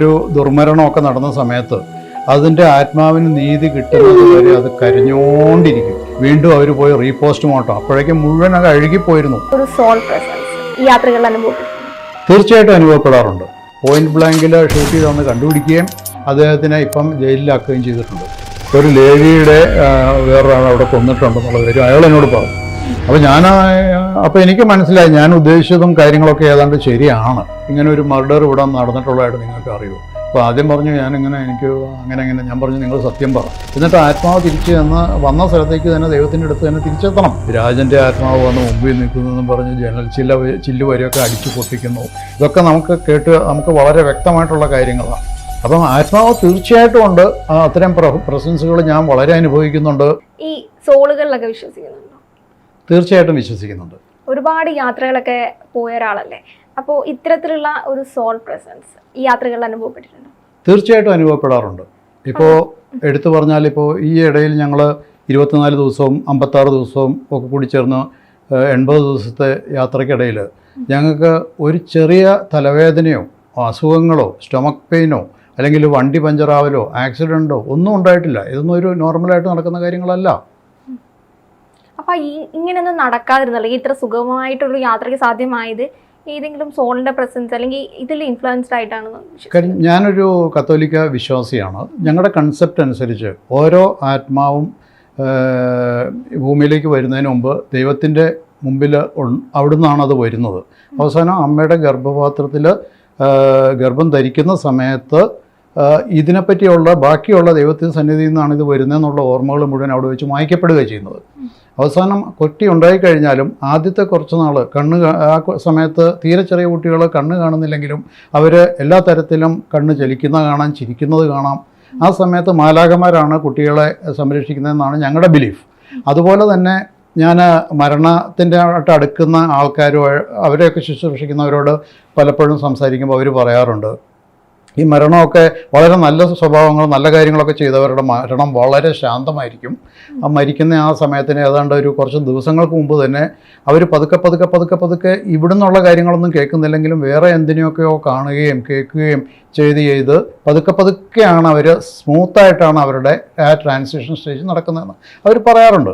ഒരു ദുർമരണമൊക്കെ നടന്ന സമയത്ത് അതിന്റെ ആത്മാവിന് നീതി കിട്ടുന്നത് വരെ അത് കരഞ്ഞോണ്ടിരിക്കും. വീണ്ടും അവർ പോയി റീപോസ്റ്റ് മോട്ടോ അപ്പോഴേക്കും മുഴുവൻ അത് അഴുകിപ്പോയിരുന്നു. അനുഭവപ്പെട്ടിട്ടുണ്ട് തീർച്ചയായിട്ടും അനുഭവപ്പെടാറുണ്ട്. പോയിന്റ് ബ്ലാങ്കിൽ ഷൂട്ട് ചെയ്തൊന്ന് കണ്ടുപിടിക്കുകയും അദ്ദേഹത്തിനെ ഇപ്പം ജയിലിലാക്കുകയും ചെയ്തിട്ടുണ്ട്. ഒരു ലേഡിയുടെ വേറൊരാൾ അവിടെ കൊന്നിട്ടുണ്ടെന്നുള്ള കാര്യം അയാൾ എന്നോട് പറഞ്ഞു. അപ്പോൾ ഞാൻ അപ്പോൾ എനിക്ക് മനസ്സിലായി ഞാൻ ഉദ്ദേശിച്ചതും കാര്യങ്ങളൊക്കെ ഏതാണ്ട് ശരിയാണ്. ഇങ്ങനെ ഒരു മർഡർ ഇവിടെ നടന്നിട്ടുള്ളതായിട്ട് നിങ്ങൾക്ക് അറിയൂ അപ്പോൾ ആദ്യം പറഞ്ഞു ഞാൻ ഇങ്ങനെ എനിക്ക് അങ്ങനെ അങ്ങനെ ഞാൻ പറഞ്ഞു നിങ്ങൾ സത്യം പറ. എന്നിട്ട് ആത്മാവ് തിരിച്ച് ചെന്ന് വന്ന സ്ഥലത്തേക്ക് തന്നെ ദൈവത്തിന്റെ അടുത്ത് തന്നെ തിരിച്ചെത്തണം. രാജന്റെ ആത്മാവ് വന്ന് മുമ്പിൽ നിൽക്കുന്നതെന്നും പറഞ്ഞ് ജനൽ ചില്ല ചില്ല് വരെയൊക്കെ അടിച്ചു പൊട്ടിക്കുന്നു. ഇതൊക്കെ നമുക്ക് കേട്ട് നമുക്ക് വളരെ വ്യക്തമായിട്ടുള്ള കാര്യങ്ങളാണ്. അപ്പം ആത്മാവ് തീർച്ചയായിട്ടും ഉണ്ട്. അത്തരം പ്രസൻസുകൾ ഞാൻ വളരെ അനുഭവിക്കുന്നുണ്ട്. ഈ സോളുകളിലൊക്കെ വിശ്വസിക്കുന്നുണ്ടോ. തീർച്ചയായിട്ടും വിശ്വസിക്കുന്നുണ്ട്. ഒരുപാട് യാത്രകളൊക്കെ പോയ ഒരാളല്ലേ? അപ്പോൾ ഇത്തരത്തിലുള്ള ഒരു സോൾ പ്രസൻസ് ഈ യാത്രകളിൽ അനുഭവപ്പെട്ടിട്ടുണ്ട്? തീർച്ചയായിട്ടും അനുഭവപ്പെടാറുണ്ട്. ഇപ്പോൾ എടുത്തു പറഞ്ഞാൽ ഇപ്പോൾ ഈ ഇടയിൽ ഞങ്ങൾ ഇരുപത്തിനാല് ദിവസവും അമ്പത്താറ് ദിവസവും ഒക്കെ കൂടി ചേർന്ന് എൺപത് ദിവസത്തെ യാത്രക്കിടയിൽ ഞങ്ങൾക്ക് ഒരു ചെറിയ തലവേദനയോ അസുഖങ്ങളോ സ്റ്റൊമക്ക് പെയിനോ അല്ലെങ്കിൽ വണ്ടി പഞ്ചറാവലോ ആക്സിഡന്റോ ഒന്നും ഉണ്ടായിട്ടില്ല. ഇതൊന്നും ഒരു നോർമലായിട്ട് നടക്കുന്ന കാര്യങ്ങളല്ല. അപ്പോൾ ഈ ഇങ്ങനെയൊന്നും നടക്കാതിരുന്നല്ലോ ഈ ഇത്ര സുഗമമായിട്ടുള്ള യാത്രയ്ക്ക് സാധ്യമായത് ഏതെങ്കിലും സോളിന്റെ പ്രസൻസ് അല്ലെങ്കിൽ ഇതിൽ ഇൻഫ്ലുവൻസ്ഡ് ആയിട്ടാണ് ഞാനൊരു കത്തോലിക്ക വിശ്വാസിയാണ്. ഞങ്ങളുടെ കൺസെപ്റ്റ് അനുസരിച്ച് ഓരോ ആത്മാവും ഭൂമിയിലേക്ക് വരുന്നതിന് മുമ്പ് ദൈവത്തിന്റെ മുമ്പിൽ അവിടുന്നാണ് അത് വരുന്നത്. അവസാനം അമ്മയുടെ ഗർഭപാത്രത്തിൽ ഗർഭം ധരിക്കുന്ന സമയത്ത് ഇതിനെപ്പറ്റിയുള്ള ബാക്കിയുള്ള ദൈവത്തിന്റെ സന്നിധിയിൽ നിന്നാണ് ഇത് വരുന്നതെന്നുള്ള ഓർമ്മകൾ മുഴുവൻ അവിടെ വെച്ച് മായ്ക്കപ്പെടുകയാണ് ചെയ്യുന്നത്. അവസാനം കുട്ടി ഉണ്ടായിക്കഴിഞ്ഞാലും ആദ്യത്തെ കുറച്ച് നാൾ കണ്ണ് ആ സമയത്ത് തീരെ ചെറിയ കുട്ടികൾ കണ്ണ് കാണുന്നില്ലെങ്കിലും അവർ എല്ലാ തരത്തിലും കണ്ണ് ചലിക്കുന്ന കാണാം ചിരിക്കുന്നത് കാണാം. ആ സമയത്ത് മാലാകന്മാരാണ് കുട്ടികളെ സംരക്ഷിക്കുന്നതെന്നാണ് ഞങ്ങളുടെ ബിലീഫ് അതുപോലെ തന്നെ ഞാൻ മരണത്തിന്റെ ആയിട്ട് അടുക്കുന്ന ആൾക്കാരും അവരെയൊക്കെ ശുശ്രൂഷിക്കുന്നവരോട് പലപ്പോഴും സംസാരിക്കുമ്പോൾ അവർ പറയാറുണ്ട്. ഈ മരണമൊക്കെ വളരെ നല്ല സ്വഭാവങ്ങളും നല്ല കാര്യങ്ങളൊക്കെ ചെയ്തവരുടെ മരണം വളരെ ശാന്തമായിരിക്കും. ആ മരിക്കുന്ന ആ സമയത്തിന് ഏതാണ്ട് ഒരു കുറച്ച് ദിവസങ്ങൾക്ക് മുമ്പ് തന്നെ അവർ പതുക്കെ പതുക്കെ പതുക്കെ പതുക്കെ ഇവിടുന്നുള്ള കാര്യങ്ങളൊന്നും കേൾക്കുന്നില്ലെങ്കിലും വേറെ എന്തിനെയൊക്കെയോ കാണുകയും കേൾക്കുകയും ചെയ്ത് ചെയ്ത് പതുക്കെ പതുക്കെയാണ് അവർ സ്മൂത്തായിട്ടാണ് അവരുടെ ആ ട്രാൻസിഷൻ സ്റ്റേജ് നടക്കുന്നതെന്ന് അവർ പറയാറുണ്ട്.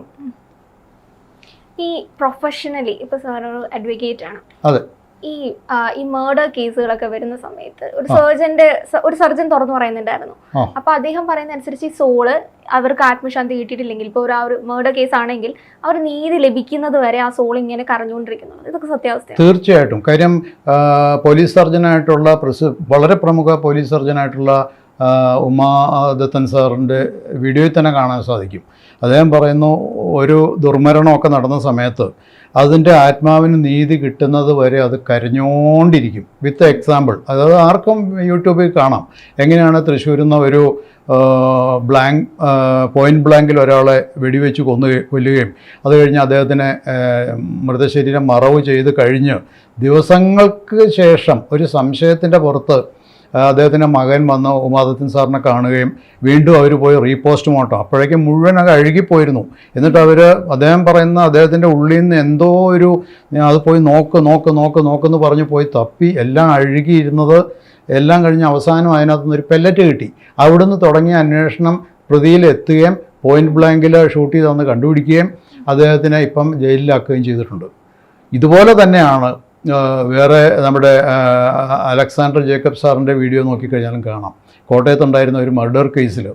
ഈ പ്രൊഫഷണലി ഇപ്പോൾ സാർ ഒരു അഡ്വക്കേറ്റ് ആണ്. അതെ. ഈ ഈ മേർഡർ കേസുകളൊക്കെ വരുന്ന സമയത്ത് ഒരു സർജന്റെ ഒരു സർജൻ തുറന്നു പറയുന്നുണ്ടായിരുന്നു. അപ്പൊ അദ്ദേഹം പറയുന്ന അനുസരിച്ച് ഈ സോൾ അവർക്ക് ആത്മശാന്തി കിട്ടിയിട്ടില്ലെങ്കിൽ ഇപ്പോൾ ഒരു ആ ഒരു മേർഡർ കേസ് ആണെങ്കിൽ അവർ നീതി ലഭിക്കുന്നത് വരെ ആ സോൾ ഇങ്ങനെ കറഞ്ഞുകൊണ്ടിരിക്കുന്നു ഇതൊക്കെ സത്യാവസ്ഥ തീർച്ചയായിട്ടും. കാര്യം പോലീസ് സർജനായിട്ടുള്ള വളരെ പ്രമുഖ പോലീസ് സർജനായിട്ടുള്ള ഉമാ ദത്തൻ സാറിന്റെ വീഡിയോയിൽ തന്നെ കാണാൻ സാധിക്കും. അദ്ദേഹം പറയുന്നു ഒരു ദുർമരണമൊക്കെ നടന്ന സമയത്ത് അതിന്റെ ആത്മാവിന് നീതി കിട്ടുന്നത് വരെ അത് കരഞ്ഞോണ്ടിരിക്കും. വിത്ത് എക്സാമ്പിൾ അതായത് ആർക്കും യൂട്യൂബിൽ കാണാം. എങ്ങനെയാണ് തൃശ്ശൂരിൽ നിന്ന് ഒരു ബ്ലാങ്ക് പോയിന്റ് ബ്ലാങ്കിൽ ഒരാളെ വെടിവെച്ച് കൊന്നു കൊല്ലുകയും അത് കഴിഞ്ഞ് അദ്ദേഹത്തിനെ മൃതശരീരം മറവ് ചെയ്ത് കഴിഞ്ഞ് ദിവസങ്ങൾക്ക് ശേഷം ഒരു സംശയത്തിന്റെ പുറത്ത് അദ്ദേഹത്തിന്റെ മകൻ വന്ന് ഉമാദത്തിൻ സാറിനെ കാണുകയും വീണ്ടും അവർ പോയി റീപോസ്റ്റ് റീപോസ്റ്റ്മോർട്ടം. അപ്പോഴേക്കും മുഴുവൻ അത് അഴുകിപ്പോയിരുന്നു. എന്നിട്ട് അവർ അദ്ദേഹം പറയുന്ന അദ്ദേഹത്തിന്റെ ഉള്ളിൽ നിന്ന് എന്തോ ഒരു അത് പോയി നോക്ക് നോക്ക് നോക്ക് നോക്കെന്ന് പറഞ്ഞ് പോയി തപ്പി. എല്ലാം അഴുകിയിരുന്നത് എല്ലാം കഴിഞ്ഞ് അവസാനം അതിനകത്ത് നിന്ന് ഒരു പെല്ലറ്റ് കിട്ടി. അവിടുന്ന് തുടങ്ങിയ അന്വേഷണം പ്രതിയിലെത്തുകയും പോയിന്റ് ബ്ലാങ്കിൽ ഷൂട്ട് ചെയ്തൊന്ന് കണ്ടുപിടിക്കുകയും അദ്ദേഹത്തിനെ ഇപ്പം ജയിലിലാക്കുകയും ചെയ്തിട്ടുണ്ട്. ഇതുപോലെ തന്നെയാണ് വേറെ നമ്മുടെ അലക്സാണ്ടർ ജേക്കബ് സാറിന്റെ വീഡിയോ നോക്കിക്കഴിഞ്ഞാലും കാണാം. കോട്ടയത്തുണ്ടായിരുന്ന ഒരു മർഡർ കേസിൽ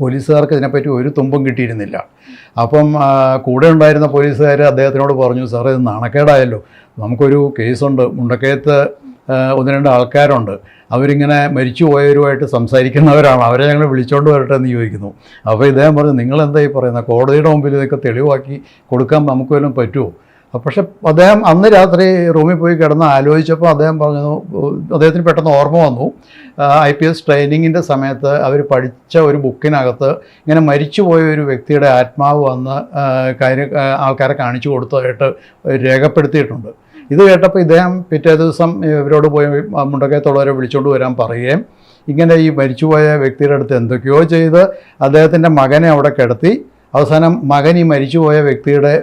പോലീസുകാർക്ക് ഇതിനെപ്പറ്റി ഒരു തുമ്പും കിട്ടിയിരുന്നില്ല. അപ്പം കൂടെ ഉണ്ടായിരുന്ന പോലീസുകാർ അദ്ദേഹത്തിനോട് പറഞ്ഞു സാറേ ഇത് നാണക്കേടായല്ലോ. നമുക്കൊരു കേസുണ്ട്. മുണ്ടക്കയത്ത് ഒന്ന് രണ്ട് ആൾക്കാരുണ്ട്. അവരിങ്ങനെ മരിച്ചു പോയവരുമായിട്ട് സംസാരിക്കുന്നവരാണ്. അവരെ ഞങ്ങൾ വിളിച്ചോണ്ട് വരട്ടെ എന്ന് ചോദിക്കുന്നു. അപ്പോൾ ഇദ്ദേഹം പറഞ്ഞു ഈ പറയുന്നത് കോടതിയുടെ മുമ്പിൽ ഇതൊക്കെ തെളിവാക്കി കൊടുക്കാൻ നമുക്ക് വല്ലതും പറ്റുമോ പക്ഷെ അദ്ദേഹം അന്ന് രാത്രി റൂമിൽ പോയി കിടന്ന് ആലോചിച്ചപ്പോൾ അദ്ദേഹം പറഞ്ഞു അദ്ദേഹത്തിന് പെട്ടെന്ന് ഓർമ്മ വന്നു. ഐ പി എസ് ട്രെയിനിങ്ങിന്റെ സമയത്ത് അവർ പഠിച്ച ഒരു ബുക്കിനകത്ത് ഇങ്ങനെ മരിച്ചുപോയ ഒരു വ്യക്തിയുടെ ആത്മാവ് വന്ന് കാര്യം ആൾക്കാരെ കാണിച്ചു കൊടുത്തതായിട്ട് രേഖപ്പെടുത്തിയിട്ടുണ്ട്. ഇത് കേട്ടപ്പോൾ ഇദ്ദേഹം പിറ്റേ ദിവസം ഇവരോട് പോയി മുണ്ടക്കയത്തുള്ളവരെ വിളിച്ചുകൊണ്ട് വരാൻ പറയുകയും ഇങ്ങനെ ഈ മരിച്ചുപോയ വ്യക്തിയുടെ അടുത്ത് എന്തൊക്കെയോ ചെയ്ത് അദ്ദേഹത്തിന്റെ മകനെ അവിടെ കിടത്തി അവസാനം മകൻ ഈ മരിച്ചുപോയ വ്യക്തിയുടെ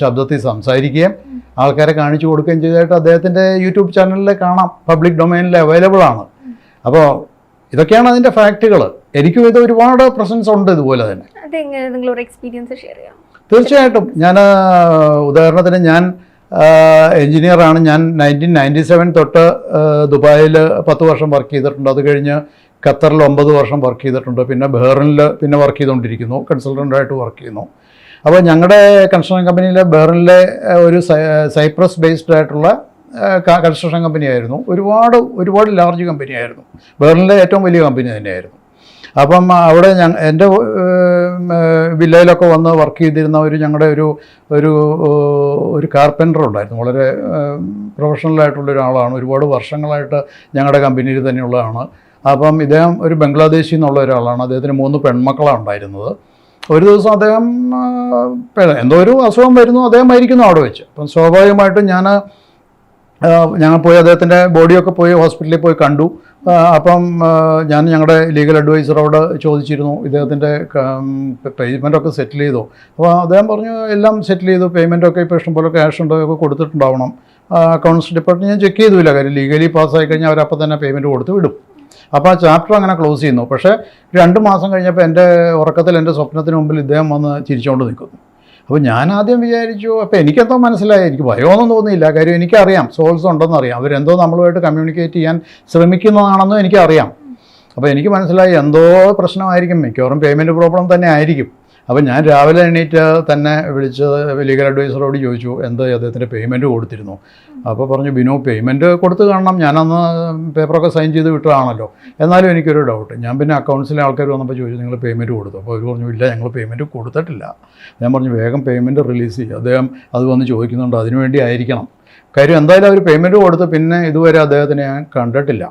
ശബ്ദത്തിൽ സംസാരിക്കുകയും ആൾക്കാരെ കാണിച്ചു കൊടുക്കുകയും ചെയ്തതായിട്ട് അദ്ദേഹത്തിന്റെ യൂട്യൂബ് ചാനലിൽ കാണാം. പബ്ലിക് ഡൊമൈനിൽ അവൈലബിൾ ആണ്. അപ്പോൾ ഇതൊക്കെയാണ് അതിന്റെ ഫാക്റ്റുകൾ. എനിക്കും ഇത് ഒരുപാട് പ്രസൻസ് ഉണ്ട് ഇതുപോലെ തന്നെ. എക്സ്പീരിയൻസ് ഷെയർ ചെയ്യാം തീർച്ചയായിട്ടും. ഞാൻ ഉദാഹരണത്തിന് ഞാൻ എഞ്ചിനീയറാണ് ഞാൻ നയന്റീൻ നയന്റി സെവൻ തൊട്ട് ദുബായിൽ പത്ത് വർഷം വർക്ക് ചെയ്തിട്ടുണ്ട്. അത് കഴിഞ്ഞ് ഖത്തറിൽ ഒമ്പത് വർഷം വർക്ക് ചെയ്തിട്ടുണ്ട്. പിന്നെ ബഹ്റിനിൽ പിന്നെ വർക്ക് ചെയ്തുകൊണ്ടിരിക്കുന്നു. കൺസൾട്ടന്റായിട്ട് വർക്ക് ചെയ്യുന്നു. അപ്പോൾ ഞങ്ങളുടെ കൺസ്ട്രക്ഷൻ കമ്പനിയിലെ ബഹ്റിനിലെ ഒരു സൈപ്രസ് ബേസ്ഡ് ആയിട്ടുള്ള കൺസ്ട്രക്ഷൻ കമ്പനി കൺസ്ട്രക്ഷൻ കമ്പനിയായിരുന്നു ഒരുപാട് ഒരുപാട് ലാർജ് കമ്പനിയായിരുന്നു ബഹ്റിനിലെ ഏറ്റവും വലിയ കമ്പനി തന്നെയായിരുന്നു. അപ്പം അവിടെ ഞാൻ എന്റെ വില്ലയിലൊക്കെ വന്ന് വർക്ക് ചെയ്തിരുന്ന ഒരു ഞങ്ങളുടെ ഒരു ഒരു ഒരു കാർപ്പന്റർ ഉണ്ടായിരുന്നു. വളരെ പ്രൊഫഷണലായിട്ടുള്ള ഒരാളാണ്. ഒരുപാട് വർഷങ്ങളായിട്ട് ഞങ്ങളുടെ കമ്പനിയിൽ തന്നെയുള്ളതാണ്. അപ്പം ഇദ്ദേഹം ഒരു ബംഗ്ലാദേശിൽ നിന്നുള്ള ഒരാളാണ്. അദ്ദേഹത്തിന് മൂന്ന് പെൺമക്കളാണ് ഉണ്ടായിരുന്നത്. ഒരു ദിവസം അദ്ദേഹം എന്തോ ഒരു അസുഖം വരുന്നു. അദ്ദേഹം മരിക്കുന്നു അവിടെ വെച്ച്. അപ്പം സ്വാഭാവികമായിട്ടും ഞാൻ ഞങ്ങൾ പോയി അദ്ദേഹത്തിന്റെ ബോഡിയൊക്കെ പോയി ഹോസ്പിറ്റലിൽ പോയി കണ്ടു. അപ്പം ഞാൻ ഞങ്ങളുടെ ലീഗൽ അഡ്വൈസറോട് ചോദിച്ചിരുന്നു. ഇദ്ദേഹത്തിന്റെ പേയ്മെന്റൊക്കെ സെറ്റിൽ ചെയ്തു? അപ്പോൾ അദ്ദേഹം പറഞ്ഞു എല്ലാം സെറ്റിൽ ചെയ്തു. പേയ്മെന്റൊക്കെ ഇപ്പോൾ ഇഷ്ടംപോലെ ക്യാഷ് ഉണ്ടോ. ഒക്കെ കൊടുത്തിട്ടുണ്ടാവണം. അക്കൗണ്ട്സ് ഡിപ്പാർട്ട്മെന്റ് ഞാൻ ചെക്ക് ചെയ്തില്ല. കാര്യം ലീഗലി പാസ്സായി കഴിഞ്ഞാൽ അവരപ്പം തന്നെ പേയ്മെന്റ് കൊടുത്ത് വിടും. അപ്പോൾ ആ ചാപ്റ്റർ അങ്ങനെ ക്ലോസ് ചെയ്യുന്നു. പക്ഷേ രണ്ട് മാസം കഴിഞ്ഞപ്പോൾ എന്റെ ഉറക്കത്തിൽ എന്റെ സ്വപ്നത്തിന് മുമ്പിൽ ഇദ്ദേഹം വന്ന് ചിരിച്ചുകൊണ്ട് നിൽക്കുന്നു. അപ്പോൾ ഞാൻ ആദ്യം വിചാരിച്ചു അപ്പോൾ എനിക്കെന്തോ മനസ്സിലായി എനിക്ക് ഭയമൊന്നും തോന്നിയില്ല. കാര്യം എനിക്കറിയാം സോൾസ് ഉണ്ടെന്ന് അറിയാം. അവരെന്തോ നമ്മളുമായിട്ട് കമ്മ്യൂണിക്കേറ്റ് ചെയ്യാൻ ശ്രമിക്കുന്നതാണെന്നും എനിക്കറിയാം. അപ്പോൾ എനിക്ക് മനസ്സിലായി എന്തോ പ്രശ്നമായിരിക്കും. മിക്കവാറും പേയ്മെന്റ് പ്രോബ്ലം തന്നെ ആയിരിക്കും. അപ്പോൾ ഞാൻ രാവിലെ എണീറ്റ് തന്നെ വിളിച്ച് ലീഗൽ അഡ്വൈസറോട് ചോദിച്ചു എന്ത് അദ്ദേഹത്തിന്റെ പേയ്മെന്റ് കൊടുത്തിരുന്നു? അപ്പോൾ പറഞ്ഞു ബിനു പേയ്മെന്റ് കൊടുത്ത് കാണണം. ഞാനന്ന് പേപ്പറൊക്കെ സൈൻ ചെയ്ത് വിട്ടതാണല്ലോ. എന്നാലും എനിക്കൊരു ഡൗട്ട് ഞാൻ പിന്നെ അക്കൗണ്ട്സിലെ ആൾക്കാർ വന്നപ്പോൾ ചോദിച്ചു നിങ്ങൾ പേയ്മെന്റ് കൊടുത്തു? അപ്പോൾ അവർ പറഞ്ഞു ഇല്ല ഞങ്ങൾ പേയ്മെന്റ് കൊടുത്തിട്ടില്ല. ഞാൻ പറഞ്ഞു വേഗം പേയ്മെന്റ് റിലീസ് ചെയ്യുക അദ്ദേഹം അത് വന്ന് ചോദിക്കുന്നുണ്ട് അതിനുവേണ്ടി ആയിരിക്കണം. കാര്യം എന്തായാലും അവർ പേയ്മെന്റ് കൊടുത്ത് പിന്നെ ഇതുവരെ അദ്ദേഹത്തിനെ ഞാൻ കണ്ടിട്ടില്ല.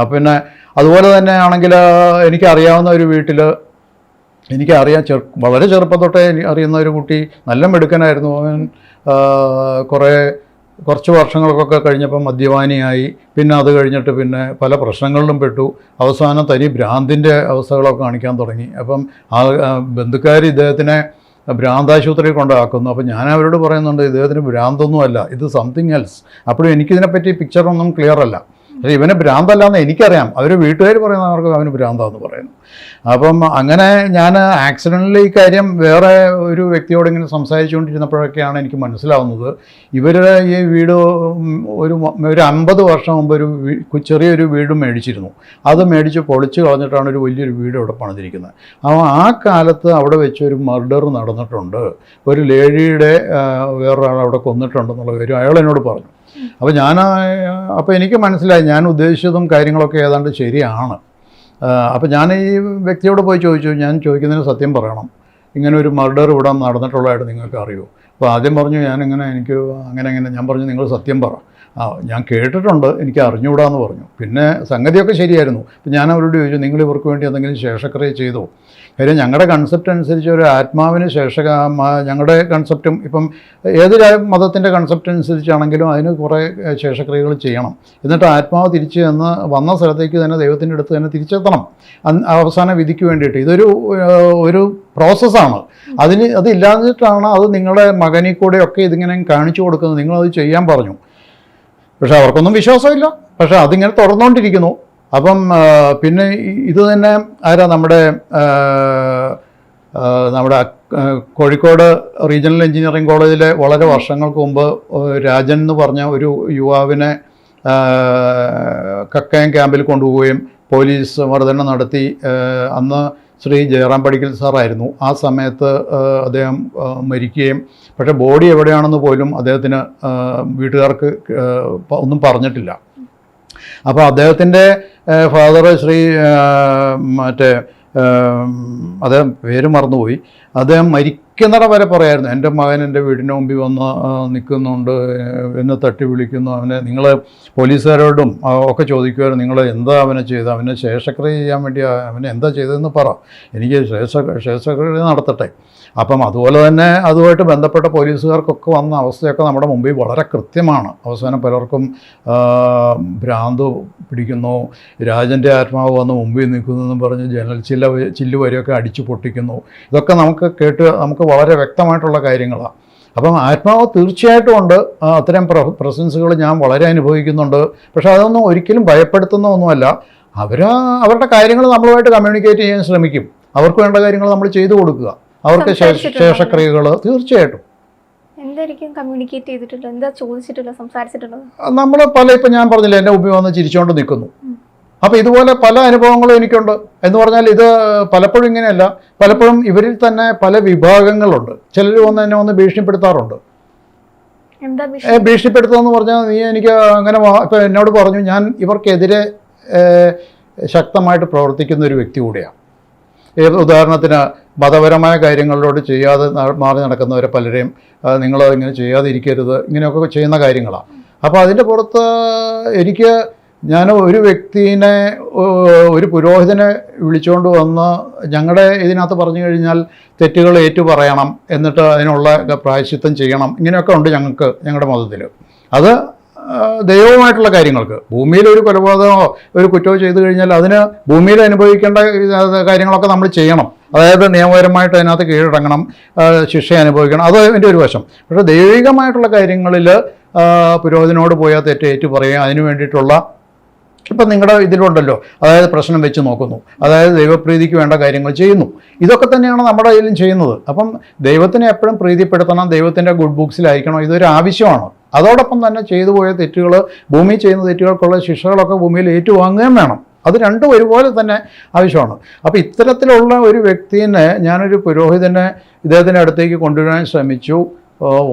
അപ്പം പിന്നെ അതുപോലെ തന്നെ ആണെങ്കിൽ എനിക്കറിയാവുന്ന ഒരു വീട്ടിൽ എനിക്കറിയാം ചെറു വളരെ ചെറുപ്പം തൊട്ടേ അറിയുന്ന ഒരു കുട്ടി നല്ല മെടുക്കനായിരുന്നു. അവൻ കുറേ കുറച്ച് വർഷങ്ങൾക്കൊക്കെ കഴിഞ്ഞപ്പം മദ്യപാനിയായി. പിന്നെ അത് കഴിഞ്ഞിട്ട് പിന്നെ പല പ്രശ്നങ്ങളിലും പെട്ടു. അവസാനം തനി ഭ്രാന്തിന്റെ അവസ്ഥകളൊക്കെ കാണിക്കാൻ തുടങ്ങി. അപ്പം ആ ബന്ധുക്കാർ ഇദ്ദേഹത്തിനെ ഭ്രാന്താശുപത്രിയിൽ കൊണ്ടാക്കുന്നു. അപ്പം ഞാൻ അവരോട് പറയുന്നുണ്ട് ഇദ്ദേഹത്തിന് ഭ്രാന്തൊന്നുമല്ല ഇത് സംതിങ് എൽസ് അപ്പോഴും എനിക്കിതിനെപ്പറ്റി പിക്ചറൊന്നും ക്ലിയർ അല്ല. പക്ഷേ ഇവന് ഭ്രാന്തല്ലാന്ന് എനിക്കറിയാം. അവർ വീട്ടുകാർ പറയുന്നവർക്ക് അവന് ഭ്രാന്താന്ന് പറയുന്നു. അപ്പം അങ്ങനെ ഞാൻ ആക്സിഡന്റിൽ ഈ കാര്യം വേറെ ഒരു വ്യക്തിയോട് ഇങ്ങനെ സംസാരിച്ചുകൊണ്ടിരുന്നപ്പോഴൊക്കെയാണ് എനിക്ക് മനസ്സിലാവുന്നത്. ഇവരുടെ ഈ വീട് ഒരു ഒരു അമ്പത് വർഷം മുമ്പ് ഒരു ചെറിയൊരു വീട് മേടിച്ചിരുന്നു. അത് മേടിച്ച് പൊളിച്ച് കളഞ്ഞിട്ടാണ് ഒരു വലിയൊരു വീട് അവിടെ പണിതിരിക്കുന്നത്. അപ്പോൾ ആ കാലത്ത് അവിടെ വെച്ച് ഒരു മർഡർ നടന്നിട്ടുണ്ട്. ഒരു ലേഡിയുടെ വേറൊരാൾ അവിടെ കൊന്നിട്ടുണ്ടെന്നുള്ള കാര്യം അയാൾ എന്നോട് പറഞ്ഞു. അപ്പോൾ ഞാൻ അപ്പോൾ എനിക്ക് മനസ്സിലായി ഞാൻ ഉദ്ദേശിച്ചതും കാര്യങ്ങളൊക്കെ ഏതാണ്ട് ശരിയാണ്. അപ്പോൾ ഞാൻ ഈ വ്യക്തിയോട് പോയി ചോദിച്ചു ഞാൻ ചോദിക്കുന്നതിന് സത്യം പറയണം. ഇങ്ങനെ ഒരു മർഡർ ഇവിടെ നടന്നിട്ടുള്ളതായിട്ട് നിങ്ങൾക്ക് അറിയുമോ അപ്പോൾ ആദ്യം പറഞ്ഞു ഞാൻ ഞാനിങ്ങനെ എനിക്ക് അങ്ങനെ അങ്ങനെ. ഞാൻ പറഞ്ഞു നിങ്ങൾ സത്യം പറ. ആ ഞാൻ കേട്ടിട്ടുണ്ട് എനിക്ക് അറിഞ്ഞുകൂടാന്ന് പറഞ്ഞു. പിന്നെ സംഗതിയൊക്കെ ശരിയായിരുന്നു. അപ്പം ഞാൻ അവരോട് ചോദിച്ചു നിങ്ങൾ ഇവർക്ക് വേണ്ടി എന്തെങ്കിലും ശേഷക്രിയ ചെയ്തോ? കാര്യം ഞങ്ങളുടെ കൺസെപ്റ്റ് അനുസരിച്ച് ഒരു ആത്മാവിന് ശേഷ ഞങ്ങളുടെ കൺസെപ്റ്റും ഇപ്പം ഏത് മതത്തിന്റെ കൺസെപ്റ്റ് അനുസരിച്ചാണെങ്കിലും അതിന് കുറേ ശേഷക്രിയകൾ ചെയ്യണം. എന്നിട്ട് ആത്മാവ് തിരിച്ച് ചെന്ന് വന്ന സ്ഥലത്തേക്ക് തന്നെ ദൈവത്തിന്റെ അടുത്ത് തന്നെ തിരിച്ചെത്തണം. അവസാന വിധിക്ക് വേണ്ടിയിട്ട്. ഇതൊരു ഒരു പ്രോസസ്സാണ് അതിന് അതില്ലാഞ്ഞിട്ടാണ് അത് നിങ്ങളുടെ മകനിൽ കൂടെയൊക്കെ ഇതിങ്ങനെ കാണിച്ചു കൊടുക്കുന്നത്. നിങ്ങളത് ചെയ്യാൻ പറഞ്ഞു. പക്ഷെ അവർക്കൊന്നും വിശ്വാസമില്ല. പക്ഷെ അതിങ്ങനെ തുടർന്നുകൊണ്ടിരിക്കുന്നു അപ്പം പിന്നെ ഇത് തന്നെ ആരാ നമ്മുടെ നമ്മുടെ കോഴിക്കോട് റീജിയണൽ എഞ്ചിനീയറിംഗ് കോളേജിലെ വളരെ വർഷങ്ങൾക്ക് മുമ്പ് രാജൻ എന്ന് പറഞ്ഞ ഒരു യുവാവിനെ കക്കയം ക്യാമ്പിൽ കൊണ്ടുപോവുകയും പോലീസ് മർദ്ദനം നടത്തി അന്ന് ശ്രീ ജയറാം പടിക്കൽ സാറായിരുന്നു. ആ സമയത്ത് അദ്ദേഹം മരിക്കുകയും പക്ഷേ ബോഡി എവിടെയാണെന്ന് പോലും അദ്ദേഹത്തിന് വീട്ടുകാർക്ക് ഒന്നും പറഞ്ഞിട്ടില്ല. അപ്പോൾ അദ്ദേഹത്തിന്റെ ഫാദർ ശ്രീ മറ്റേ അദ്ദേഹം പേര് മറന്നുപോയി. അദ്ദേഹം മരിക്കുന്നിട വരെ പറയായിരുന്നു. എന്റെ മകൻ എന്റെ വീടിന് മുമ്പിൽ വന്ന് നിൽക്കുന്നുണ്ട് എന്നെ തട്ടി വിളിക്കുന്നു. അവനെ നിങ്ങൾ പോലീസുകാരോടും ഒക്കെ ചോദിക്കുമായിരുന്നു. നിങ്ങൾ എന്താ അവനെ ചെയ്തത്? അവനെ ശേഷക്രിയ ചെയ്യാൻ വേണ്ടി അവനെ എന്താ ചെയ്തതെന്ന് പറ. എനിക്ക് ശേഷ ശേഷക്രിയ നടത്തട്ടെ. അപ്പം അതുപോലെ തന്നെ അതുമായിട്ട് ബന്ധപ്പെട്ട പോലീസുകാർക്കൊക്കെ വന്ന അവസ്ഥയൊക്കെ നമ്മുടെ മുമ്പിൽ വളരെ കൃത്യമാണ്. അവസാനം പലർക്കും ഭ്രാന്ത് പിടിക്കുന്നു. രാജന്റെ ആത്മാവ് വന്ന് മുമ്പിൽ നിൽക്കുന്നു എന്നും പറഞ്ഞ് ജനൽ ചില്ല ചില്ല് വരെയൊക്കെ അടിച്ചു പൊട്ടിക്കുന്നു. ഇതൊക്കെ നമുക്ക് കേട്ട് നമുക്ക് വളരെ വ്യക്തമായിട്ടുള്ള കാര്യങ്ങളാണ്. അപ്പം ആത്മാവ് തീർച്ചയായിട്ടും ഉണ്ട്. അത്തരം പ്രസൻസുകൾ ഞാൻ വളരെ അനുഭവിക്കുന്നുണ്ട്. പക്ഷേ അതൊന്നും ഒരിക്കലും ഭയപ്പെടുത്തുന്ന ഒന്നുമല്ല അവർ അവരുടെ കാര്യങ്ങൾ നമ്മളുമായിട്ട് കമ്മ്യൂണിക്കേറ്റ് ചെയ്യാൻ ശ്രമിക്കും. അവർക്ക് വേണ്ട കാര്യങ്ങൾ നമ്മൾ ചെയ്തു കൊടുക്കുക. അവർക്ക്? ശേഷക്രിയകൾ തീർച്ചയായിട്ടും. എന്തായിരിക്കും കമ്മ്യൂണിക്കേറ്റ് ചെയ്തിട്ടുള്ളത്? എന്താ ചോദിച്ചിട്ടുള്ളത്? സംസാരിച്ചിട്ടുള്ളത്? നമ്മൾ പല ഇപ്പം ഞാൻ പറഞ്ഞില്ല എന്റെ ഉപയോഗം വന്ന് ചിരിച്ചുകൊണ്ട് നിൽക്കുന്നു. അപ്പോൾ ഇതുപോലെ പല അനുഭവങ്ങളും എനിക്കുണ്ട്. എന്ന് പറഞ്ഞാൽ ഇത് പലപ്പോഴും ഇങ്ങനെയല്ല. പലപ്പോഴും ഇവരിൽ തന്നെ പല വിഭാഗങ്ങളുണ്ട്. ചിലർ വന്ന് എന്നെ വന്ന് ഭീഷണിപ്പെടുത്താറുണ്ട്. ഭീഷണിപ്പെടുത്തുമെന്ന് പറഞ്ഞാൽ നീ എനിക്ക് അങ്ങനെ ഇപ്പം എന്നോട് പറഞ്ഞു ഞാൻ ഇവർക്കെതിരെ ശക്തമായിട്ട് പ്രവർത്തിക്കുന്ന ഒരു വ്യക്തി കൂടിയാണ്. ഉദാഹരണത്തിന് മതപരമായ കാര്യങ്ങളിലോട് ചെയ്യാതെ മാറി നടക്കുന്നവരെ പലരെയും നിങ്ങൾ ഇങ്ങനെ ചെയ്യാതിരിക്കരുത് ഇങ്ങനെയൊക്കെ ചെയ്യുന്ന കാര്യങ്ങളാണ്. അപ്പോൾ അതിന്റെ പുറത്ത് എനിക്ക് ഞാൻ ഒരു വ്യക്തിനെ ഒരു പുരോഹിതനെ വിളിച്ചുകൊണ്ട് വന്ന് ഞങ്ങളുടെ ഇതിനകത്ത് പറഞ്ഞു കഴിഞ്ഞാൽ തെറ്റുകൾ ഏറ്റു പറയണം എന്നിട്ട് അതിനുള്ള പ്രായശ്ചിത്തം ചെയ്യണം. ഇങ്ങനെയൊക്കെ ഉണ്ട് ഞങ്ങൾക്ക് ഞങ്ങളുടെ മതത്തിൽ അത് ദൈവവുമായിട്ടുള്ള കാര്യങ്ങൾക്ക്. ഭൂമിയിൽ ഒരു കൊലപാതകമോ ഒരു കുറ്റമോ ചെയ്തു കഴിഞ്ഞാൽ അതിന് ഭൂമിയിൽ അനുഭവിക്കേണ്ട കാര്യങ്ങളൊക്കെ നമ്മൾ ചെയ്യണം. അതായത് നിയമപരമായിട്ട് അതിനകത്ത് കീഴടങ്ങണം ശിക്ഷ അനുഭവിക്കണം. അത് എന്റെ ഒരു വശം. പക്ഷേ ദൈവികമായിട്ടുള്ള കാര്യങ്ങളിൽ പുരോഹിതനോട് പോയാൽ തെറ്റ് ഏറ്റു പറയുക അതിന് വേണ്ടിയിട്ടുള്ള ഇപ്പം നിങ്ങളുടെ ഇതിലുണ്ടല്ലോ അതായത് പ്രശ്നം വെച്ച് നോക്കുന്നു അതായത് ദൈവപ്രീതിക്ക് വേണ്ട കാര്യങ്ങൾ ചെയ്യുന്നു. ഇതൊക്കെ തന്നെയാണ് നമ്മുടെ കയ്യിലും ചെയ്യുന്നത്. അപ്പം ദൈവത്തിനെ എപ്പോഴും പ്രീതിപ്പെടുത്തണം ദൈവത്തിന്റെ ഗുഡ് ബുക്സിലായിരിക്കണം ഇതൊരു ആവശ്യമാണ്. അതോടൊപ്പം തന്നെ ചെയ്തു പോയ തെറ്റുകൾ ഭൂമി ചെയ്യുന്ന തെറ്റുകൾക്കുള്ള ശിക്ഷകളൊക്കെ ഭൂമിയിൽ ഏറ്റുവാങ്ങുകയും വേണം. അത് രണ്ടും ഒരുപോലെ തന്നെ ആവശ്യമാണ്. അപ്പോൾ ഇത്തരത്തിലുള്ള ഒരു വ്യക്തിനെ ഞാനൊരു പുരോഹിതനെ ഇദ്ദേഹത്തിന്റെ അടുത്തേക്ക് കൊണ്ടുവരാൻ ശ്രമിച്ചു.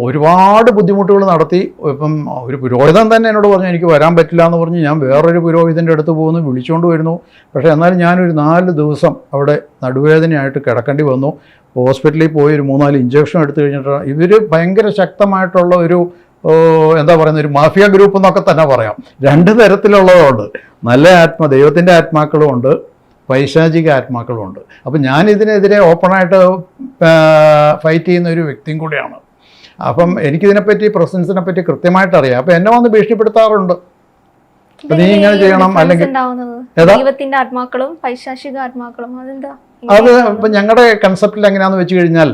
ഒരുപാട് ബുദ്ധിമുട്ടുകൾ നടത്തി. ഇപ്പം ഒരു പുരോഹിതൻ തന്നെ എന്നോട് പറഞ്ഞു എനിക്ക് വരാൻ പറ്റില്ല എന്ന് പറഞ്ഞ് ഞാൻ വേറൊരു പുരോഹിതന്റെ അടുത്ത് പോകുന്നു വിളിച്ചുകൊണ്ട് വരുന്നു. പക്ഷേ എന്നാലും ഞാനൊരു നാല് ദിവസം അവിടെ നടുവേദനയായിട്ട് കിടക്കേണ്ടി വന്നു. ഹോസ്പിറ്റലിൽ പോയി ഒരു മൂന്നാൽ ഇഞ്ചക്ഷൻ എടുത്തു കഴിഞ്ഞിട്ട് ഇവർ ഭയങ്കര ശക്തമായിട്ടുള്ള ഒരു എന്താ പറയുന്ന ഒരു മാഫിയ ഗ്രൂപ്പ് എന്നൊക്കെ തന്നെ പറയാം. രണ്ട് തരത്തിലുള്ളതുണ്ട് നല്ല ആത്മ ദൈവത്തിന്റെ ആത്മാക്കളും ഉണ്ട്. പൈശാചിക ആത്മാക്കളും ഉണ്ട്. അപ്പം ഞാനിതിനെതിരെ ഓപ്പണായിട്ട് ഫൈറ്റ് ചെയ്യുന്ന ഒരു വ്യക്തിയും കൂടിയാണ്. അപ്പം എനിക്കിതിനെപ്പറ്റി പ്രസൻസിനെ പറ്റി കൃത്യമായിട്ട് അറിയാം അപ്പം എന്നെ വന്ന് ഭീഷണിപ്പെടുത്താറുണ്ട്. നീ ഇങ്ങനെ ചെയ്യണം, അല്ലെങ്കിൽ-? ദൈവത്തിന്റെ ആത്മാക്കളും പൈശാചിക ആത്മാക്കളും അതെന്താ? അത് ഇപ്പം ഞങ്ങളുടെ കൺസെപ്റ്റിൽ എങ്ങനെയാണെന്ന് വെച്ച് കഴിഞ്ഞാൽ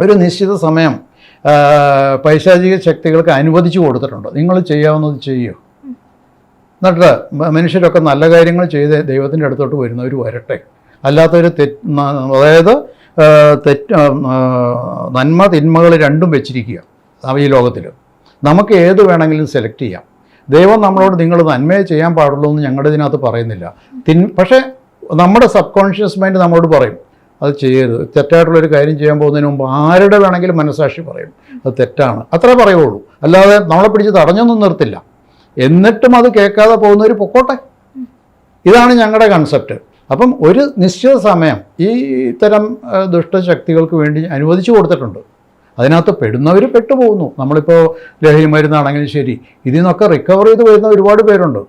ഒരു നിശ്ചിത സമയം പൈശാചിക ശക്തികൾക്ക് അനുവദിച്ചു കൊടുത്തിട്ടുണ്ട്. നിങ്ങൾ ചെയ്യാവുന്നത് ചെയ്യൂ. എന്നിട്ട് മനുഷ്യരൊക്കെ നല്ല കാര്യങ്ങൾ ചെയ്ത് ദൈവത്തിന്റെ അടുത്തോട്ട് വരുന്നവർ വരട്ടെ. അല്ലാത്തവർ തെറ്റ് അതായത് തെറ്റ് നന്മ തിന്മകൾ രണ്ടും വെച്ചിരിക്കുക ഈ ലോകത്തിൽ. നമുക്ക് ഏത് വേണമെങ്കിലും സെലക്ട് ചെയ്യാം. ദൈവം നമ്മളോട് നിങ്ങൾ നന്മയെ ചെയ്യാൻ പാടുള്ളൂ എന്ന് ഞങ്ങളുടെ ഇതിനകത്ത് പറയുന്നില്ല. തിൻ പക്ഷേ നമ്മുടെ സബ് കോൺഷ്യസ് മൈൻഡ് നമ്മളോട് പറയും അത് ചെയ്യരുത്. തെറ്റായിട്ടുള്ളൊരു കാര്യം ചെയ്യാൻ പോകുന്നതിന് മുമ്പ് ആരുടെ വേണമെങ്കിലും മനസ്സാക്ഷി പറയും. അത് തെറ്റാണ്. അത്രേ പറയുള്ളൂ. അല്ലാതെ നമ്മളെ പിടിച്ച് തടഞ്ഞൊന്നും നിർത്തില്ല. എന്നിട്ടും അത് കേൾക്കാതെ പോകുന്നവർ പൊക്കോട്ടെ. ഇതാണ് ഞങ്ങളുടെ കൺസെപ്റ്റ് അപ്പം ഒരു നിശ്ചിത സമയം ഈ ഇത്തരം ദുഷ്ടശക്തികൾക്ക് വേണ്ടി അനുവദിച്ചു കൊടുത്തിട്ടുണ്ട്. അതിനകത്ത് പെടുന്നവർ പെട്ടുപോകുന്നു. നമ്മളിപ്പോൾ ലഹരി മരുന്നാണെങ്കിലും ശരി ഇതിൽ നിന്നൊക്കെ റിക്കവർ ചെയ്ത് വരുന്ന ഒരുപാട് പേരുണ്ട്.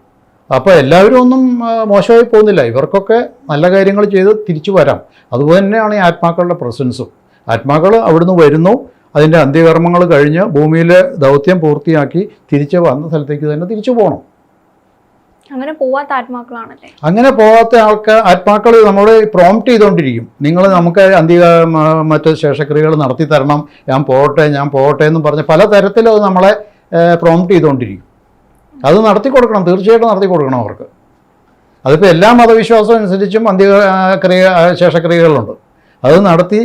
അപ്പോൾ എല്ലാവരും ഒന്നും മോശമായി പോകുന്നില്ല. ഇവർക്കൊക്കെ നല്ല കാര്യങ്ങൾ ചെയ്ത് തിരിച്ചു വരാം. അതുപോലെ തന്നെയാണ് ഈ ആത്മാക്കളുടെ പ്രസൻസും ആത്മാക്കൾ അവിടുന്ന് വരുന്നു. അതിന്റെ അന്ത്യകർമ്മങ്ങൾ കഴിഞ്ഞ് ഭൂമിയിലെ ദൗത്യം പൂർത്തിയാക്കി തിരിച്ച് വന്ന സ്ഥലത്തേക്ക് തന്നെ തിരിച്ചു പോകണം. അങ്ങനെ പോവാത്ത ആത്മാക്കളാണല്ലേ? അങ്ങനെ പോവാത്ത ആൾക്ക് ആത്മാക്കൾ നമ്മളെ പ്രോംപ്റ്റ് ചെയ്തുകൊണ്ടിരിക്കും നിങ്ങൾ നമുക്ക് അന്തിക മറ്റ് ശേഷക്രിയകൾ നടത്തി തരണം. ഞാൻ പോകട്ടെ ഞാൻ പോകട്ടെ എന്നും പറഞ്ഞ് പല തരത്തിലും അത് നമ്മളെ പ്രോംപ്റ്റ് ചെയ്തുകൊണ്ടിരിക്കും അത് നടത്തി കൊടുക്കണം. തീർച്ചയായിട്ടും നടത്തി കൊടുക്കണം അവർക്ക്. അതിപ്പോൾ എല്ലാ മതവിശ്വാസം അനുസരിച്ചും അന്തിക ആ, ക്രിയ ശേഷക്രിയകളുണ്ട്. അത് നടത്തി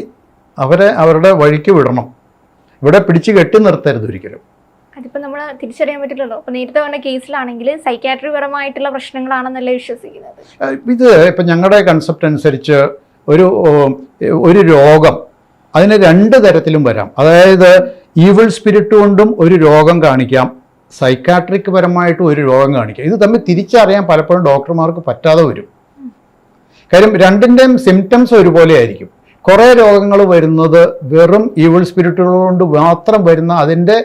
അവരെ അവരുടെ വഴിക്ക് വിടണം. ഇവിടെ പിടിച്ചു കെട്ടി നിർത്തരുത് ഒരിക്കലും. അതിപ്പോ നമ്മൾ തിരിച്ചറിയാൻ പറ്റില്ലല്ലോ. അപ്പോൾ നേരത്തെ പറഞ്ഞ കേസിലാണെങ്കിൽ സൈക്കാട്രി പരമായിട്ടുള്ള പ്രശ്നങ്ങളാണെന്നല്ലേ വിശ്വസിക്കുന്നത്. ഇത് ഇപ്പം ഞങ്ങളുടെ കൺസെപ്റ്റ് അനുസരിച്ച് ഒരു ഒരു രോഗം അതിന് രണ്ട് തരത്തിലും വരാം. അതായത് ഈവിൾ സ്പിരിറ്റ് കൊണ്ടും ഒരു രോഗം കാണിക്കാം. സൈക്കാട്രിക് പരമായിട്ടും ഒരു രോഗം കാണിക്കാം. ഇത് തമ്മിൽ തിരിച്ചറിയാൻ പലപ്പോഴും ഡോക്ടർമാർക്ക് പറ്റാതെ വരും. കാര്യം രണ്ടിന്റെയും സിംറ്റംസ് ഒരുപോലെ ആയിരിക്കും. കുറേ രോഗങ്ങൾ വരുന്നത് വെറും ഈവിൾ സ്പിരിറ്റുകൾ കൊണ്ട് മാത്രം വരുന്ന അതിന്റെ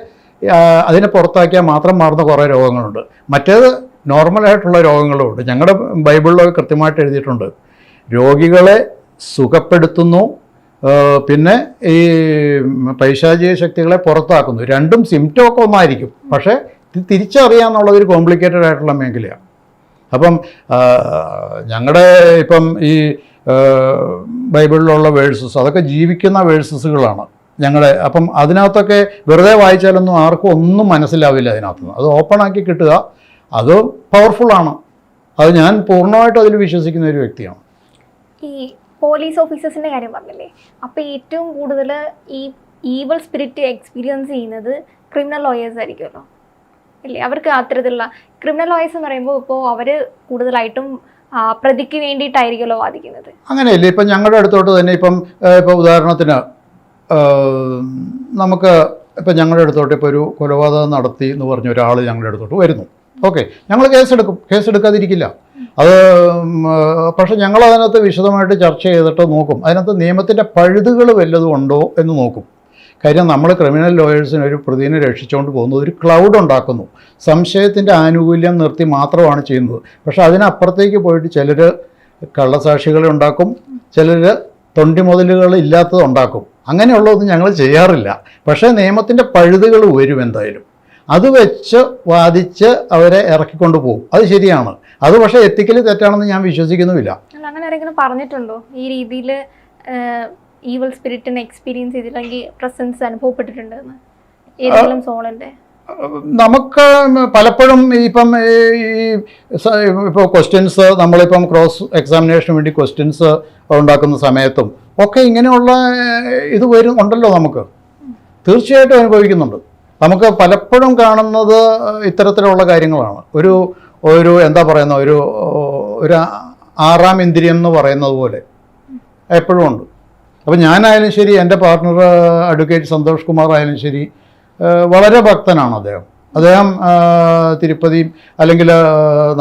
അതിനെ പുറത്താക്കിയാൽ മാത്രം മാറുന്ന കുറേ രോഗങ്ങളുണ്ട്. മറ്റേത് നോർമലായിട്ടുള്ള രോഗങ്ങളുമുണ്ട് ഞങ്ങളുടെ ബൈബിളിലൊക്കെ കൃത്യമായിട്ട് എഴുതിയിട്ടുണ്ട്. രോഗികളെ സുഖപ്പെടുത്തുന്നു പിന്നെ ഈ പൈശാചിക ശക്തികളെ പുറത്താക്കുന്നു. രണ്ടും സിംറ്റമൊക്കെ ഒന്നായിരിക്കും. പക്ഷേ ഇത് തിരിച്ചറിയാന്നുള്ളത് ഒരു കോംപ്ലിക്കേറ്റഡ് ആയിട്ടുള്ള മേഖലയാണ് അപ്പം ഞങ്ങളുടെ ഇപ്പം ഈ ബൈബിളിലുള്ള വേഴ്സസ് അതൊക്കെ ജീവിക്കുന്ന വേഴ്സസുകളാണ് ഞങ്ങളുടെ അപ്പം അതിനകത്തൊക്കെ വെറുതെ വായിച്ചാലൊന്നും ആർക്കും ഒന്നും മനസ്സിലാവില്ല അതിനകത്തുനിന്ന് അത് ഓപ്പൺ ആക്കി കിട്ടുക. അത് പവർഫുള്ളാണ് അത് ഞാൻ പൂർണമായിട്ട് അതിൽ വിശ്വസിക്കുന്ന ഒരു വ്യക്തിയാണ്. ഈ പോലീസ് ഓഫീസേഴ്സിന്റെ കാര്യം പറഞ്ഞില്ലേ? അപ്പോൾ ഏറ്റവും കൂടുതൽ ഈ ഈവൽ സ്പിരിറ്റ് എക്സ്പീരിയൻസ് ചെയ്യുന്നത് ക്രിമിനൽ ലോയേഴ്സ് ആയിരിക്കുമല്ലോ? അല്ലേ അവർക്ക് അത്തരത്തിലുള്ള ക്രിമിനൽ ലോയേഴ്സ് എന്ന് പറയുമ്പോൾ ഇപ്പോൾ അവർ കൂടുതലായിട്ടും പ്രതിക്ക് വേണ്ടിയിട്ടായിരിക്കുമല്ലോ വാദിക്കുന്നത്. അങ്ങനെയല്ലേ? ഇപ്പം ഞങ്ങളുടെ അടുത്തോട്ട് തന്നെ ഇപ്പം ഇപ്പോൾ ഉദാഹരണത്തിന് നമുക്ക് ഇപ്പം ഞങ്ങളുടെ അടുത്തോട്ട് ഇപ്പോൾ ഒരു കൊലപാതകം നടത്തി എന്ന് പറഞ്ഞ ഒരാൾ ഞങ്ങളുടെ അടുത്തോട്ട് വരുന്നു. ഓക്കെ ഞങ്ങൾ കേസെടുക്കും. കേസെടുക്കാതിരിക്കില്ല. അത് പക്ഷെ ഞങ്ങൾ അതിനകത്ത് വിശദമായിട്ട് ചർച്ച ചെയ്തിട്ട് നോക്കും. അതിനകത്ത് നിയമത്തിന്റെ പഴുതുകൾ വല്ലതും ഉണ്ടോ എന്ന് നോക്കും. കാര്യം നമ്മൾ ക്രിമിനൽ ലോയേഴ്സിന് ഒരു പ്രതിനെ രക്ഷിച്ചുകൊണ്ട് പോകുന്നത് ഒരു ക്ലൗഡ് ഉണ്ടാക്കുന്നു. സംശയത്തിന്റെ ആനുകൂല്യം നിർത്തി മാത്രമാണ് ചെയ്യുന്നത്. പക്ഷേ അതിനപ്പുറത്തേക്ക് പോയിട്ട് ചിലർ കള്ളസാക്ഷികളെ ഉണ്ടാക്കും. ചിലർ തൊണ്ടി മുതലുകൾ ഇല്ലാത്തത് ഉണ്ടാക്കും. അങ്ങനെയുള്ളതൊന്നും ഞങ്ങൾ ചെയ്യാറില്ല. പക്ഷേ നിയമത്തിന്റെ പഴുതുകൾ വരും എന്തായാലും. അത് വെച്ച് വാദിച്ച് അവരെ ഇറക്കിക്കൊണ്ട് പോകും. അത് ശരിയാണ്. അത് പക്ഷേ എത്തിക്കലി തെറ്റാണെന്ന് ഞാൻ വിശ്വസിക്കുന്നുമില്ല. അങ്ങനെ ആരെങ്കിലും പറഞ്ഞിട്ടുണ്ടോ? ഈ രീതിയിൽ ഈവൽ സ്പിരിറ്റിനെ എക്സ്പീരിയൻസ് ചെയ്തില്ലെങ്കിൽ പ്രസൻസ് അനുഭവപ്പെട്ടിട്ടുണ്ടെന്ന്? ഏതെങ്കിലും സോളിന്റെ നമുക്ക് പലപ്പോഴും ഇപ്പം ഈ ഇപ്പോൾ ക്വസ്റ്റ്യൻസ് നമ്മളിപ്പം ക്രോസ് എക്സാമിനേഷന് വേണ്ടി ക്വസ്റ്റ്യൻസ് ഉണ്ടാക്കുന്ന സമയത്തും ഒക്കെ ഇങ്ങനെയുള്ള ഇത് വരും ഉണ്ടല്ലോ നമുക്ക്. തീർച്ചയായിട്ടും അനുഭവിക്കുന്നുണ്ട്. നമുക്ക് പലപ്പോഴും കാണുന്നത് ഇത്തരത്തിലുള്ള കാര്യങ്ങളാണ്. ഒരു ഒരു എന്താ പറയുന്ന ഒരു ഒരു ആറാം ഇന്ദ്രിയം എന്ന് പറയുന്നത് പോലെ എപ്പോഴും ഉണ്ട്. അപ്പോൾ ഞാനായാലും ശരി എന്റെ പാർട്ട്ണർ അഡ്വക്കേറ്റ് സന്തോഷ് കുമാർ ആയാലും ശരി വളരെ ഭക്തനാണ് അദ്ദേഹം. അദ്ദേഹം തിരുപ്പതി അല്ലെങ്കിൽ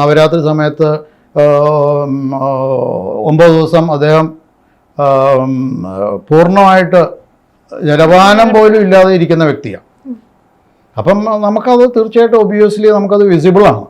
നവരാത്രി സമയത്ത് ഒമ്പത് ദിവസം അദ്ദേഹം പൂർണമായിട്ട് ജലപാനം പോലും ഇല്ലാതെ ഇരിക്കുന്ന വ്യക്തിയാണ്. അപ്പം നമുക്കത് തീർച്ചയായിട്ടും ഒബിയസ്ലി നമുക്കത് വിസിബിളാണ്